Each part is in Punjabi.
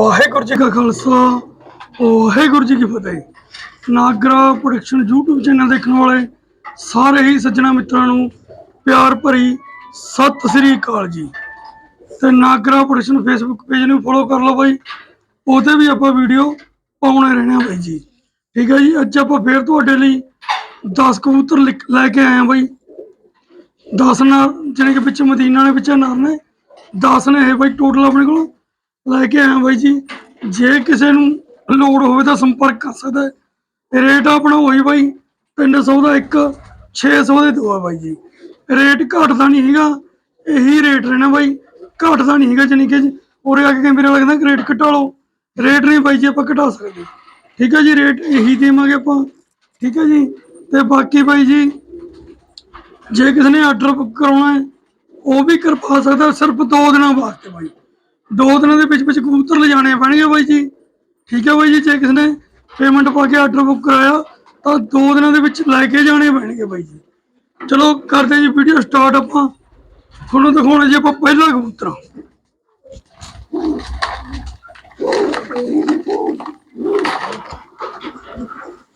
ਵਾਹਿਗੁਰੂ ਜੀ ਕਾ ਖਾਲਸਾ, ਵਾਹਿਗੁਰੂ ਜੀ ਕੀ ਫਤਿਹ। ਨਾਗਰਾ ਪ੍ਰੋਡਕਸ਼ਨ YouTube ਚੈਨਲ ਦੇਖਣ ਵਾਲੇ ਸਾਰੇ ਹੀ ਸੱਜਣਾ ਮਿੱਤਰਾਂ ਨੂੰ ਪਿਆਰ ਭਰੀ ਸਤਿ ਸ੍ਰੀ ਅਕਾਲ ਜੀ। ਤੇ ਨਾਗਰਾ ਪ੍ਰੋਡਕਸ਼ਨ ਫੇਸਬੁੱਕ ਪੇਜ ਨੂੰ ਫੋਲੋ ਕਰ ਲਓ ਬਾਈ, ਉਹਦੇ ਵੀ ਆਪਾਂ ਵੀਡੀਓ ਪਾਉਣੇ ਰਹਿਣੇ ਆ ਬਾਈ ਜੀ। ਠੀਕ ਹੈ ਜੀ, ਅੱਜ ਆਪਾਂ ਫੇਰ ਤੁਹਾਡੇ ਲਈ 10 ਕਬੂਤਰ ਲਿਖ- ਲੈ ਕੇ ਆਏ ਆ ਬਾਈ। 10 ਨਾਲ ਜਿਹੜੇ ਕਿ ਵਿੱਚ ਮਦੀਨਾ ਨੇ ਵਿੱਚ ਨਾਮ ਨੇ 10 ਨੇ ਇਹ ਬਾਈ ਟੋਟਲ ਆਪਣੇ ਕੋਲ। ਲੈ ਕੇ ਆਇਆ ਬਾਈ ਜੀ। ਜੇ ਕਿਸੇ ਨੂੰ ਲੋੜ ਹੋਵੇ ਤਾਂ ਸੰਪਰਕ ਕਰ ਸਕਦਾ ਹੈ। ਰੇਟ ਆਪਣਾ ਉਹੀ ਬਾਈ 300 ਦਾ ਇੱਕ 600 ਦੇ ਦੋ ਆ ਬਾਈ ਜੀ। ਰੇਟ ਘਟਦਾ ਨਹੀਂ ਹੈਗਾ, ਇਹੀ ਰੇਟ ਰਹਿਣਾ ਬਾਈ। ਘਟਦਾ ਨਹੀਂ ਹੈਗਾ ਜਾਨੀ ਕਿ ਉਰੇ ਆ ਕੇ ਕਈ ਮੇਰੇ ਲੱਗਦਾ ਰੇਟ ਘਟਾ ਲਓ। ਰੇਟ ਨਹੀਂ ਬਾਈ ਜੀ, ਆਪਾਂ ਘਟਾ ਸਕਦੇ। ਠੀਕ ਹੈ ਜੀ, ਰੇਟ ਇਹੀ ਦੇਵਾਂਗੇ ਆਪਾਂ। ਠੀਕ ਹੈ ਜੀ, ਤੇ ਬਾਕੀ ਬਾਈ ਜੀ, ਜੇ ਕਿਸੇ ਨੇ ਆਰਡਰ ਬੁੱਕ ਕਰਾਉਣਾ ਹੈ, ਉਹ ਵੀ ਕਰਵਾ ਸਕਦਾ ਸਿਰਫ 2 ਦਿਨਾਂ ਵਾਸਤੇ ਬਾਈ। ਦੋ ਦਿਨਾਂ ਦੇ ਵਿੱਚ ਵਿੱਚ ਕਬੂਤਰ ਲਿਜਾਣੇ ਪੈਣਗੇ ਬਾਈ ਜੀ। ਠੀਕ ਹੈ ਬਾਈ ਜੀ, ਜੇ ਕਿਸੇ ਨੇ ਪੇਮੈਂਟ ਪਾ ਕੇ ਆਰਡਰ ਬੁੱਕ ਕਰਾਇਆ, ਤਾਂ ਦੋ ਦਿਨਾਂ ਦੇ ਵਿੱਚ ਲੈ ਕੇ ਜਾਣੇ ਪੈਣਗੇ ਬਾਈ ਜੀ। ਚਲੋ, ਕਰਦੇ ਹਾਂ ਜੀ ਵੀਡੀਓ ਸਟਾਰਟ ਆਪਾਂ। ਤੁਹਾਨੂੰ ਦਿਖਾਉਣਾ ਜੀ ਆਪਾਂ ਪਹਿਲਾ ਕਬੂਤਰ।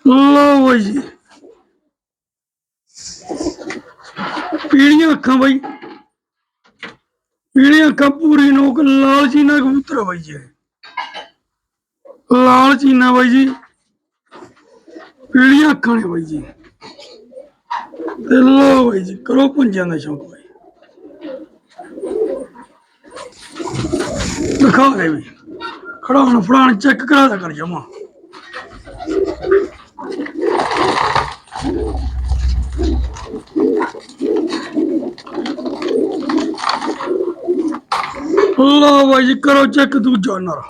ਲਓ ਬਾਈ ਜੀ। ਪੀੜੀਆਂ ਅੱਖਾਂ ਬਾਈ। ਪੀੜੀਆਂ ਅੱਖਾਂ ਪੂਰੀ ਨੋਕ ਲਾਲ ਚੀਨਾ ਕਬੂਤਰ ਆ ਬਾਈ ਜੀ ਲਾਲ ਚੀਨਾ ਬਾਈ ਜੀ। ਪੀੜੀਆਂ ਅੱਖਾਂ ਨੇ ਬਾਈ ਜੀ। ਤੇ ਲੋ ਬਾਈ ਜੀ, ਕਰੋ ਪੁੰਜਾਂ ਦਾ ਸ਼ੌਂਕ ਬਾਈ। ਦਿਖਾ ਦੇ ਵੀ। ਖੜਾਉਣ ਫੜਾਣ, ਚੈੱਕ ਕਰਾ ਦਾ, ਕਰ ਜਮਾ। ਲੋ ਬਾਈ ਜੀ, ਕਰੋ ਚੈੱਕ ਦੂਜਾ ਨਰ।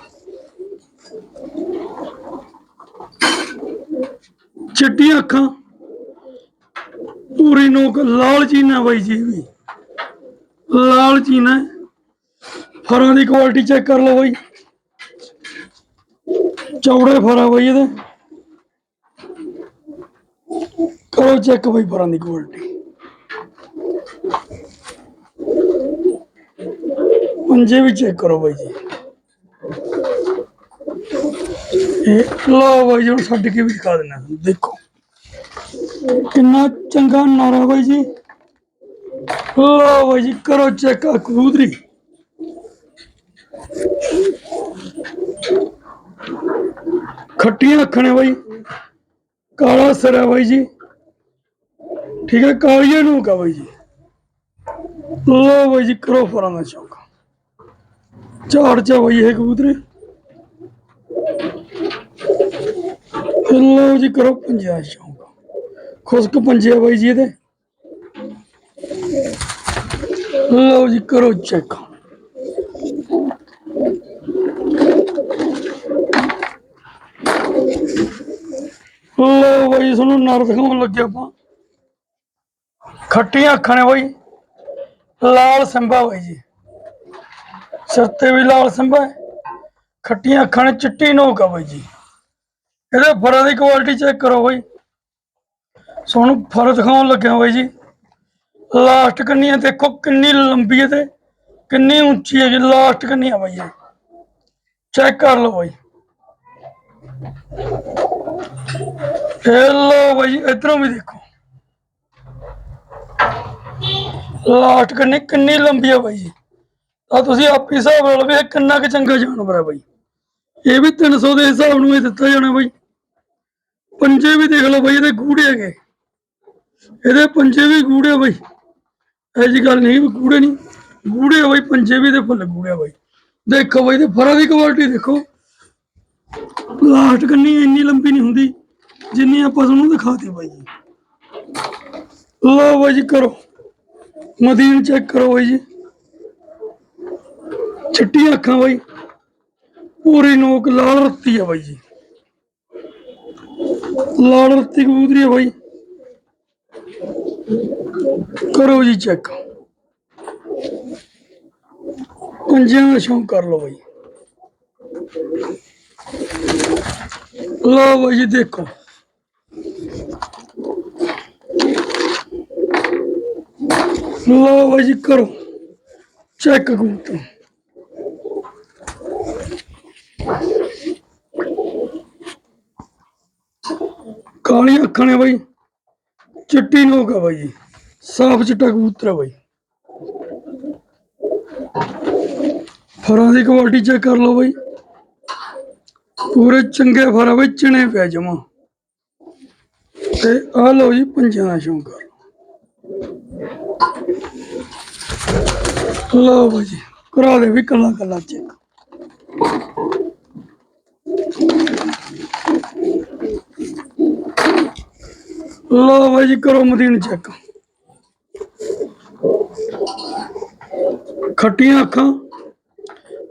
ਚਿੱਟੀਆਂ ਅੱਖਾਂ। ਪੂਰੀ ਨੋਕ ਲਾਲ ਚੀਨਾ ਬਾਈ ਜੀ ਵੀ। ਲਾਲ ਚੀਨਾ ਫਰਾਂ ਦੀ ਕੁਆਲਿਟੀ ਚੈੱਕ ਕਰ ਲਓ ਬਾਈ। ਚੌੜੇ ਫਰਾਂ ਬਾਈ ਇਹਦੇ। ਕਰੋ ਚੈੱਕ ਬਾਈ ਫਰਾਂ ਦੀ ਕੁਆਲਿਟੀ ਪੰਜੇ ਵੀ ਚੈੱਕ ਕਰੋ ਬਾਈ ਜੀ ਇਹ ਲਓ ਬਾਈ ਜੀ ਹੁਣ ਛੱਡ ਕੇ ਵੀ ਦਿਖਾ ਦਿੰਦਾ ਤੁਹਾਨੂੰ, ਦੇਖੋ ਕਿੰਨਾ ਚੰਗਾ ਨਾਰਾ ਬਾਈ ਜੀ ਲਓ ਬਾਈ ਜੀ ਕਰੋ ਚੈੱਕ ਆ ਕਬੂਤਰੀ ਖੱਟੀਆਂ ਅੱਖਾਂ ਨੇ ਬਾਈ ਕਾਲਾ ਸਿਰ ਹੈ ਬਾਈ ਜੀ ਠੀਕ ਹੈ ਕਾਲੀਆਂ ਨੂੰ ਕਾ ਬਾਈ ਜੀ ਲਓ ਝਾੜ ਚਾ ਬਾਈ ਇਹ ਕਬੂਤਰੇ। ਲਓ ਜੀ ਕਰੋ ਪੰਜਾ ਦਾ ਖੁਸ਼ਕ ਪੰਜੇ ਬਾਈ ਜੀ ਇਹਦੇ। ਲਓ ਜੀ ਕਰੋ ਚੈੱਕ। ਲਓ ਬਾਈ ਤੁਹਾਨੂੰ ਨਰ ਦਿਖਾਉਣ ਲੱਗੇ ਆਪਾਂ। ਖੱਟੀਆਂ ਅੱਖਾਂ ਨੇ ਬਾਈ। ਲਾਲ ਸੰਭਾ ਬਾਈ ਜੀ। ਸਿਰ ਤੇ ਵੀ ਲਾਲ ਸੰਭਾ ਹੈ, ਖੱਟੀਆਂ ਅੱਖਾਂ ਨੇ ਚਿੱਟੀ ਨੋਕ ਆ ਬਾਈ ਜੀ। ਇਹਦੇ ਫਰਾਂ ਦੀ ਕੁਆਲਿਟੀ ਚੈੱਕ ਕਰੋ ਬਾਈ। ਤੁਹਾਨੂੰ ਫਰ ਦਿਖਾਉਣ ਲੱਗਿਆ ਬਾਈ ਜੀ। ਲਾਸਟ ਕੰਨੀਆਂ ਦੇਖੋ ਕਿੰਨੀ ਲੰਬੀ ਹੈ ਤੇ ਕਿੰਨੀ ਉੱਚੀ ਹੈ ਜੀ ਲਾਸਟ ਕੰਨੀਆਂ ਬਾਈ ਜੀ। ਚੈੱਕ ਕਰ ਲਓ ਬਾਈ। ਇਹ ਬਾਈ, ਇਧਰੋਂ ਵੀ ਦੇਖੋ। ਲਾਸਟ ਕੰਨੀ ਕਿੰਨੀ ਲੰਬੀ ਹੈ ਬਾਈ ਜੀ। ਤਾਂ ਤੁਸੀਂ ਆਪੇ ਹਿਸਾਬ ਨਾਲ ਵੀ ਕਿੰਨਾ ਕੁ ਚੰਗਾ ਜਾਨਵਰ ਹੈ ਬਾਈ। ਇਹ ਵੀ 300 ਦੇ ਹਿਸਾਬ ਨੂੰ ਹੀ ਦਿੱਤਾ ਜਾਣਾ ਬਾਈ। ਪੰਜੇ ਵੀ ਦੇਖ ਲਓ ਬਾਈ, ਇਹਦੇ ਗੂੜੇ ਹੈਗੇ। ਇਹਦੇ ਪੰਜੇ ਵੀ ਗੂੜੇ ਬਾਈ। ਇਹ ਜੀ ਗੱਲ ਨਹੀਂ ਗੂੜੇ ਨਹੀਂ। ਗੂੜੇ ਬਾਈ, ਪੰਜੇ ਵੀ ਦੇ ਫੁੱਲ ਗੂੜੇ ਬਾਈ। ਦੇਖੋ ਬਾਈ ਤੇ ਫਰਾਂ ਦੀ ਕੁਆਲਿਟੀ ਦੇਖੋ। ਲਾਸਟ ਕੰਨੀ ਇੰਨੀ ਲੰਬੀ ਨਹੀਂ ਹੁੰਦੀ, ਜਿੰਨੀ ਆਪਾਂ ਤੁਹਾਨੂੰ ਦਿਖਾਤੀ ਬਾਈ ਜੀ। ਲਓ ਬਾਈ ਜੀ, ਕਰੋ। ਮਦੀਨ ਚੈੱਕ ਕਰੋ ਬਾਈ ਜੀ। ਚਿੱਟੀਆਂ ਅੱਖਾਂ ਬਾਈ। ਪੂਰੀ ਨੋਕ ਲਾਲ ਰੱਤੀ ਆ ਬਾਈ ਜੀ। ਲਾਲ ਰੱਤੀ ਕਬੂਤਰੀ ਆ ਬਾਈ। ਕਰੋ ਜੀ ਚੈੱਕ। ਪੰਜਿਆਂ ਦਾ ਸ਼ੌਂਕ ਕਰ ਲਓ ਬਾਈ। ਲਓ ਬਾਈ ਜੀ, ਦੇਖੋ। ਲਓ ਬਾਈ ਜੀ, ਕਰੋ। ਚੈੱਕ ਕਬੂਤਰ। ਕਾਲੀਆਂ ਅੱਖਾਂ ਨੇ ਬਾਈ? ਚਿੱਟੀ ਨੋਕ ਆ ਬਾਈ ਜੀ। ਸਾਫ਼ ਚਿੱਟਾ ਕਬੂਤਰ ਆ ਬਾਈ। ਫਰਾਂ ਦੀ ਕੁਆਲਿਟੀ ਚੈੱਕ ਕਰ ਲਓ ਬਾਈ। ਪੂਰੇ ਚੰਗੇ ਫਰ ਆ ਬਾਈ, ਚਿਣੇ ਪਿਆ ਜਮਾ। ਤੇ ਆ ਲਓ ਜੀ ਪੰਜਾਂ ਦਾ ਸ਼ੌਂਕ ਕਰ ਲਓ ਬਾਈ ਜੀ, ਕਰਾ ਦੇ ਵੀ ਕੱਲਾ ਕੱਲਾ ਚੈੱਕ ਲਓ ਬਾਈ ਜੀ, ਕਰੋ ਮਦੀਨ ਚੈੱਕ ਖੱਟੀਆਂ ਅੱਖਾਂ,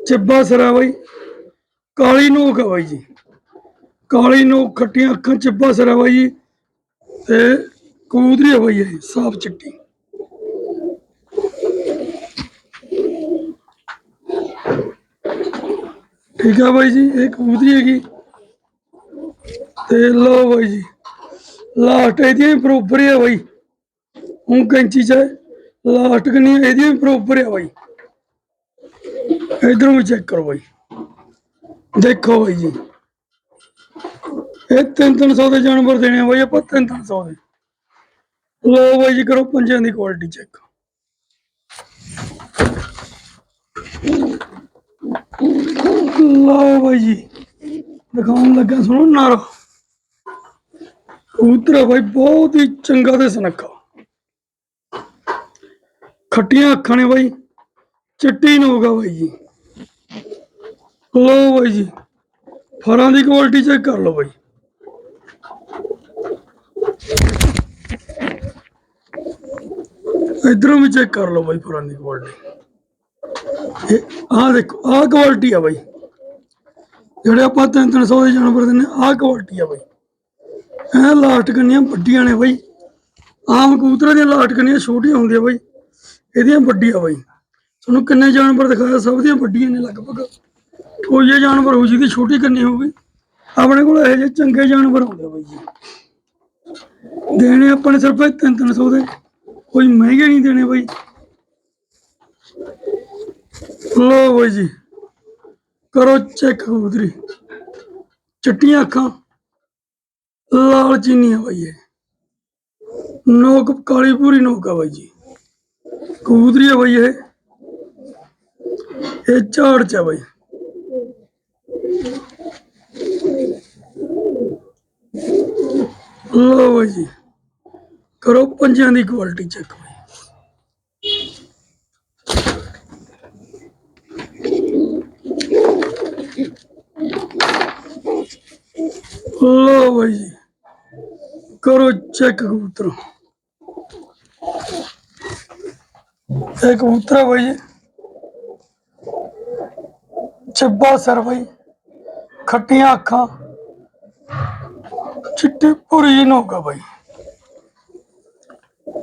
ਚਿੱਬਾ ਸਿਰਾ ਬਾਈ। ਕਾਲੀ ਨੋਕ ਆ ਬਾਈ ਜੀ। ਕਾਲੀ ਨੋਕ, ਖੱਟੀਆਂ ਅੱਖਾਂ, ਚਿੱਬਾ ਸਿਰਾ ਬਾਈ ਜੀ। ਤੇ ਕਬੂਤਰੀ ਆ ਬਾਈ ਇਹ, ਸਾਫ਼ ਚਿੱਟੀ। ਠੀਕ ਆ ਬਾਈ ਜੀ, ਇਹ ਕਬੂਤਰੀ ਹੈਗੀ। ਤੇ ਲਓ ਬਾਈ ਜੀ ਲਾਸਟ ਇਹਦੀਆਂ ਵੀ ਬਰੋਬਰ ਆ ਬਾਈ। ਹੁਣ ਕੈਂਚੀ ਚ ਲਾਸਟ ਕਨੀ ਇਹਦੀਆਂ ਵੀ ਬਰੋਬਰ ਆ ਬਾਈ। ਇਧਰੋਂ ਵੀ ਚੈੱਕ ਕਰੋ ਬਾਈ। ਦੇਖੋ ਬਾਈ ਜੀ। ਇਹ ਤਿੰਨ ਤਿੰਨ ਸੌ ਦੇ ਜਾਨਵਰ ਦੇਣੇ ਆ ਬਾਈ, ਆਪਾਂ ਤਿੰਨ ਤਿੰਨ ਸੌ ਦੇ। ਲੋ ਬਾਈ ਜੀ ਕਰੋ ਪੰਜਾਂ ਦੀ ਕੁਆਲਿਟੀ ਚੈੱਕ ਲਓ ਬਾਈ ਜੀ। ਦਿਖਾਉਣ ਲੱਗਾ, ਸੁਣੋ ਨਾਰਾ। ਕਬੂਤਰ ਬਾਈ, ਬਹੁਤ ਹੀ ਚੰਗਾ ਤੇ ਸੁਨੱਖਾ। ਖੱਟੀਆਂ ਅੱਖਾਂ ਨੇ ਬਾਈ। ਚਿੱਟੀ ਨੋਕ ਬਾਈ ਜੀ। ਲਓ ਬਾਈ ਜੀ। ਫਰਾਂ ਦੀ ਕੁਆਲਿਟੀ ਚੈੱਕ ਕਰ ਲਓ ਬਾਈ। ਇਧਰੋਂ ਵੀ ਚੈੱਕ ਕਰ ਲਓ ਬਾਈ, ਫਰਾਂ ਦੀ ਕੁਆਲਿਟੀ ਆਹ ਦੇਖੋ, ਆਹ ਕੁਆਲਿਟੀ ਆ ਬਾਈ। ਜਿਹੜੇ ਆਪਾਂ 300 ਦੇ ਜਾਨਵਰ ਦਿੰਨੇ ਆਹ ਕੁਆਲਿਟੀ ਆ ਬਾਈ। ਇਹ ਲਾਸਟ ਕੰਨੀਆਂ ਵੱਡੀਆਂ ਨੇ ਬਾਈ। ਆਮ ਕਬੂਤਰਾਂ ਦੀਆਂ ਲਾਸਟ ਕੰਨੀਆਂ ਛੋਟੀਆਂ ਹੁੰਦੀਆਂ ਬਾਈ। ਇਹਦੀਆਂ ਵੱਡੀਆਂ ਬਾਈ। ਤੁਹਾਨੂੰ ਕਿੰਨੇ ਜਾਨਵਰ ਦਿਖਾਇਆ, ਸਭ ਦੀਆਂ ਵੱਡੀਆਂ ਨੇ ਲਗਭਗ। ਕੋਈ ਜਾਨਵਰ ਹੋ ਜਿਹਦੀ ਛੋਟੀ ਕੰਨੀ ਹੋਊਗੀ। ਆਪਣੇ ਕੋਲ ਇਹੋ ਜਿਹੇ ਚੰਗੇ ਜਾਨਵਰ ਆਉਂਦੇ ਬਾਈ ਜੀ। ਦੇਣੇ ਆਪਾਂ ਨੇ ਸਿਰਫ 300 ਦੇ। ਕੋਈ ਮਹਿੰਗੇ ਨਹੀਂ ਦੇਣੇ ਬਾਈ। ਲੋ ਬਾਈ ਜੀ। ਕਰੋ ਚੈੱਕ ਕਬੂਤਰੀ ਚਿੱਟੀਆਂ ਅੱਖਾਂ। ਲਾਲ ਚੀਨੀਆਂ ਬਾਈ ਇਹ। ਨੋਕ ਕਾਲੀ ਪੂਰੀ ਨੋਕ ਆ ਬਾਈ ਜੀ। ਕਬੂਤਰੀ ਆ ਬਾਈ ਇਹ। ਇਹ ਝਾੜ ਚ ਆ ਬਾਈ। ਲੋ ਬਾਈ ਜੀ। ਕਰੋ ਪੰਜਾਂ ਦੀ ਕੁਆਲਿਟੀ ਚੈੱਕ ਲੋ ਬਾਈ ਜੀ। ਕਰੋ ਚੈੱਕ ਕਬੂਤਰ। ਇਹ ਕਬੂਤਰ ਬਾਈ ਜੀ। ਚੱਬਾ ਸਰ ਬਾਈ। ਖੱਟੀਆਂ ਅੱਖਾਂ। ਚਿੱਟੀ ਪੂਰੀ ਨੋਕਾ ਬਾਈ।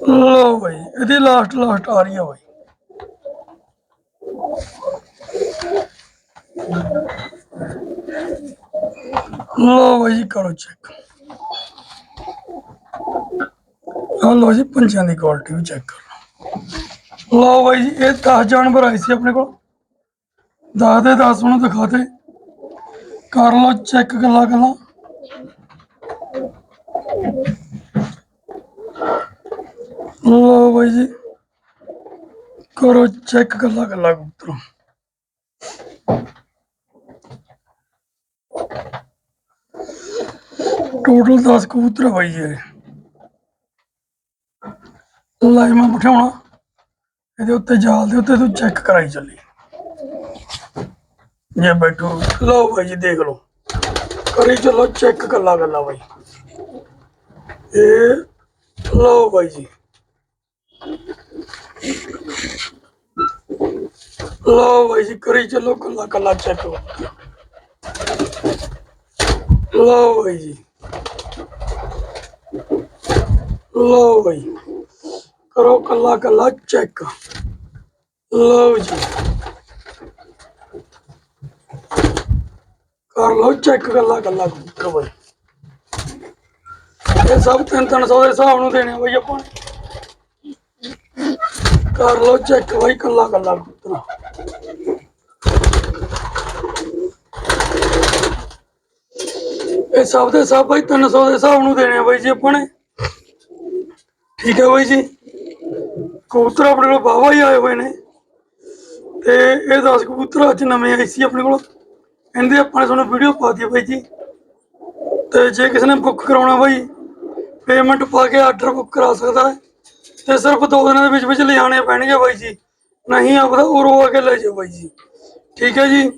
ਲੋ ਬਾਈ, ਇਹਦੀ ਲਾਸਟ ਲਾਸਟ ਆ ਰਹੀ ਆ ਬਾਈ। ਲੋ ਜੀ, ਕਰੋ ਚੈੱਕ ਆ ਲੋ ਜੀ ਪੰਛੀਆਂ ਦੀ ਕੁਆਲਿਟੀ ਵੀ ਚੈੱਕ ਕਰ। ਲਓ ਲਓ ਬਾਈ ਜੀ, ਇਹ 10 ਜਾਨਵਰ ਆਏ ਸੀ ਆਪਣੇ ਕੋਲ। 10 ਦੇ 10 ਨੂੰ ਦਿਖਾਤੇ। ਕਰ ਲਓ ਚੈੱਕ ਗੱਲਾਂ ਗੱਲਾਂ। ਲਓ ਬਾਈ ਜੀ, ਕਰੋ ਚੈੱਕ ਗੱਲਾਂ ਗੱਲਾਂ ਕਬੂਤਰੋਂ ਟੋਟਲ 10 ਕਬੂਤਰ ਬਾਈ ਜੀ ਇਹ। ਲਾਈ ਮੈਂ ਬਿਠਾਉਣਾ। ਇਹਦੇ ਉੱਤੇ ਜਾਲ ਦੇ ਉੱਤੇ ਤੂੰ ਚੈੱਕ ਕਰਾਈ ਚੱਲੀ। ਜੇ ਬੈਠੋ। ਲਓ ਬਾਈ ਜੀ, ਦੇਖ ਲਓ। ਕਰੀ ਚੱਲੋ ਚੈੱਕ ਕੱਲਾ ਕੱਲਾ ਭਾਈ ਇਹ ਲਓ ਭਾਈ ਜੀ। ਲਓ ਭਾਈ ਜੀ, ਕਰੀ ਚੱਲੋ ਕੱਲਾ ਕੱਲਾ ਚੈੱਕ ਲਓ ਭਾਈ ਜੀ ਲਓ ਭਾਈ ਕਰੋ ਕੱਲਾ ਕੱਲਾ ਚੈੱਕ ਲਓ ਜੀ ਕਰ ਲਓ ਚੈੱਕ ਕੱਲਾ ਕੱਲਾ ਕਬੂਤਰ ਬਾਈ ਇਹ ਸਭ ਤਿੰਨ ਤਿੰਨ ਸੌ ਦੇ ਹਿਸਾਬ ਨੂੰ ਦੇਣੇ ਆ ਬਾਈ ਆਪਾਂ। ਕਰ ਲਓ ਚੈੱਕ ਬਾਈ ਕੱਲਾ ਕੱਲਾ ਕਬੂਤਰ ਇਹ ਸਭ ਦੇ ਸਭ ਬਾਈ 300 ਦੇ ਹਿਸਾਬ ਨੂੰ ਦੇਣੇ ਆ ਬਾਈ ਜੀ ਆਪਾਂ ਨੇ। ਠੀਕ ਹੈ ਬਾਈ ਜੀ। ਕਬੂਤਰ ਆਪਣੇ ਕੋਲ ਬਾਵਾ ਹੀ ਆਏ ਹੋਏ ਨੇ। ਤੇ ਇਹ 10 ਕਬੂਤਰ ਅੱਜ ਨਵੇਂ ਆਏ ਸੀ ਆਪਣੇ ਕੋਲ। ਕਹਿੰਦੇ ਆਪਾਂ ਨੇ ਤੁਹਾਨੂੰ ਵੀਡੀਓ ਪਾ ਦਿੱਤੀ ਬਾਈ ਜੀ। ਤੇ ਜੇ ਕਿਸੇ ਨੇ ਬੁੱਕ ਕਰਾਉਣਾ ਬਾਈ ਪੇਮੈਂਟ ਪਾ ਕੇ ਆਰਡਰ ਬੁੱਕ ਕਰਾ ਸਕਦਾ ਹੈ। ਤੇ ਸਿਰਫ ਦੋ ਦਿਨਾਂ ਦੇ ਵਿੱਚ ਵਿੱਚ ਲਿਆਣੇ ਪੈਣਗੇ ਬਾਈ ਜੀ। ਨਹੀਂ ਆਪਦਾ ਉਰੋਂ ਆ ਕੇ ਲੈ ਜਾਓ ਬਾਈ ਜੀ। ਠੀਕ ਹੈ ਜੀ।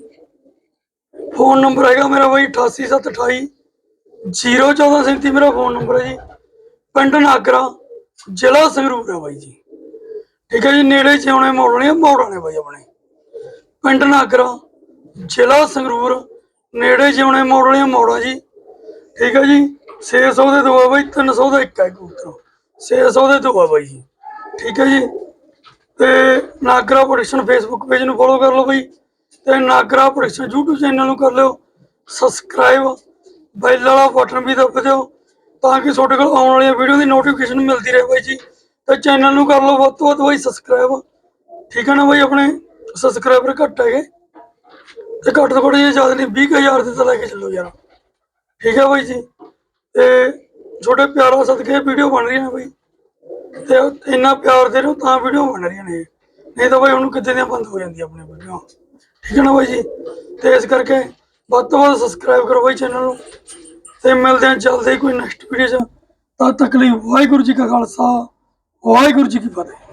ਫੋਨ ਨੰਬਰ ਹੈਗਾ ਮੇਰਾ ਬਾਈ 88728 01437 ਮੇਰਾ ਫੋਨ ਨੰਬਰ ਹੈ ਜੀ। ਪਿੰਡ ਨਾਗਰਾ, ਜ਼ਿਲ੍ਹਾ ਸੰਗਰੂਰ ਹੈ ਬਾਈ ਜੀ। ਠੀਕ ਹੈ ਜੀ, ਨੇੜੇ ਚ ਆਉਣੇ ਮੋੜਨੇ ਮੋੜਾਂ ਨੇ ਬਾਈ ਆਪਣੇ। ਪਿੰਡ ਨਾਗਰਾ, ਜ਼ਿਲ੍ਹਾ ਸੰਗਰੂਰ, ਨੇੜੇ ਜਿਉਣੇ ਆਉਣੇ ਮੋੜਨੇ ਮੋੜਾ ਜੀ। ਠੀਕ ਹੈ ਜੀ 600 ਦੇ ਦੋ ਆ ਬਾਈ 300 ਦਾ ਇੱਕ ਹੈ ਕਬੂਤਰ। 600 ਦੇ ਦੋ ਆ ਬਾਈ ਜੀ। ਠੀਕ ਹੈ ਜੀ, ਤੇ ਨਾਗਰਾ ਪ੍ਰੋਡਕਸ਼ਨ ਫੇਸਬੁੱਕ ਪੇਜ ਨੂੰ ਫੋਲੋ ਕਰ ਲਓ ਬਾਈ, ਤੇ ਨਾਗਰਾ ਪ੍ਰੋਡਕਸ਼ਨ YouTube ਚੈਨਲ ਨੂੰ ਕਰ ਲਿਓ ਸਬਸਕ੍ਰਾਈਬ ਬੈਲ ਵਾਲਾ ਬਟਨ ਵੀ ਦੱਬ ਦਿਓ ਤਾਂ ਕਿ ਤੁਹਾਡੇ ਕੋਲ ਆਉਣ ਵਾਲੀਆਂ ਵੀਡੀਓ ਦੀ ਨੋਟੀਫਿਕੇਸ਼ਨ ਮਿਲਦੀ ਰਹੇ ਬਾਈ ਜੀ। ਤੇ ਚੈਨਲ ਨੂੰ ਕਰ ਲਓ ਵੱਧ ਤੋਂ ਵੱਧ ਬਾਈ ਸਬਸਕ੍ਰਾਈਬ ਠੀਕ ਹੈ ਨਾ ਬਾਈ ਆਪਣੇ? ਸਬਸਕ੍ਰਾਈਬਰ ਘੱਟ ਹੈਗੇ ਤੇ ਘੱਟ ਤੋਂ ਘੱਟ ਜੇ ਜ਼ਿਆਦਾ ਨਹੀਂ 20000 ਦੇ ਤਾਂ ਲੈ ਕੇ ਚੱਲੋ ਯਾਰ। ਠੀਕ ਹੈ ਬਾਈ ਜੀ। ਤੇ ਛੋਟੇ ਪਿਆਰਾ ਸਦਕੇ ਵੀਡੀਓ ਬਣ ਰਹੀਆਂ ਨੇ ਬਾਈ। ਤੇ ਇੰਨਾ ਪਿਆਰ ਦੇ ਰਹੋ ਤਾਂ ਵੀਡੀਓ ਬਣ ਰਹੀਆਂ ਨੇ ਨਹੀਂ ਤਾਂ ਬਾਈ ਹੁਣ ਕਿੱਥੇ ਦੀਆਂ ਬੰਦ ਹੋ ਜਾਂਦੀਆਂ ਆਪਣੀਆਂ ਵੀਡੀਓ। ਠੀਕ ਹੈ ਨਾ ਬਾਈ ਜੀ। ਤੇ ਇਸ ਕਰਕੇ ਵੱਧ ਤੋਂ ਵੱਧ ਸਬਸਕ੍ਰਾਈਬ ਕਰੋ ਬਾਈ ਚੈਨਲ ਨੂੰ ਤੇ ਮਿਲਦੇ ਹਾਂ ਜਲਦੀ ਕੋਈ ਨੈਕਸਟ ਵੀਡੀਓ 'ਚ। ਤਦ ਤੱਕ ਲਈ ਵਾਹਿਗੁਰੂ ਜੀ ਕਾ ਖਾਲਸਾ, ਵਾਹਿਗੁਰੂ ਜੀ ਕੀ ਫਤਿਹ।